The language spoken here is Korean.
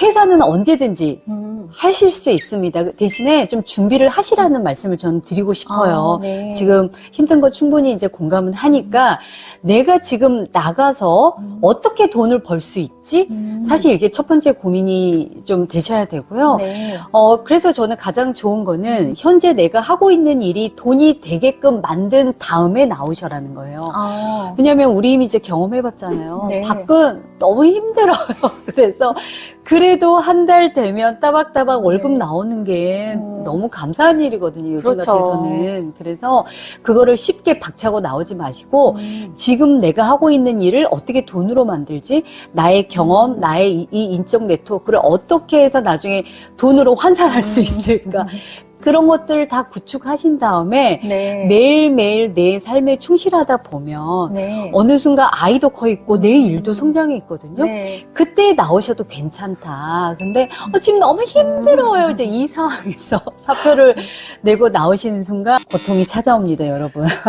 퇴사는 언제든지 음. 하실 수 있습니다. 대신에 좀 준비를 하시라는 말씀을 저는 드리고 싶어요. 아, 네. 지금 힘든 거 충분히 이제 공감은 하니까 내가 지금 나가서 음. 어떻게 돈을 벌 수 있지? 음. 사실 이게 첫 번째 고민이 좀 되셔야 되고요. 네. 어, 그래서 저는 가장 좋은 거는 현재 내가 하고 있는 일이 돈이 되게끔 만든 다음에 나오셔라는 거예요. 아. 왜냐면 우리 이미 이제 경험해봤잖아요. 네. 밖은 너무 힘들어요. 그래서 그래도 한 달 되면 따박따박 월급 네. 나오는 게 음. 너무 감사한 일이거든요. 요즘 그렇죠. 같아서는. 그래서 그거를 쉽게 박차고 나오지 마시고 음. 지금 내가 하고 있는 일을 어떻게 돈으로 만들지? 나의 경험, 음. 나의 이, 이 인적 네트워크를 어떻게 해서 나중에 돈으로 환산할 수 음. 있을까? 그런 것들을 다 구축하신 다음에 네. 매일매일 내 삶에 충실하다 보면 네. 어느 순간 아이도 커 있고 내 일도 성장해 있거든요. 네. 그때 나오셔도 괜찮다. 근데 어, 지금 너무 힘들어요. 이제 이 상황에서 사표를 내고 나오시는 순간 고통이 찾아옵니다, 여러분.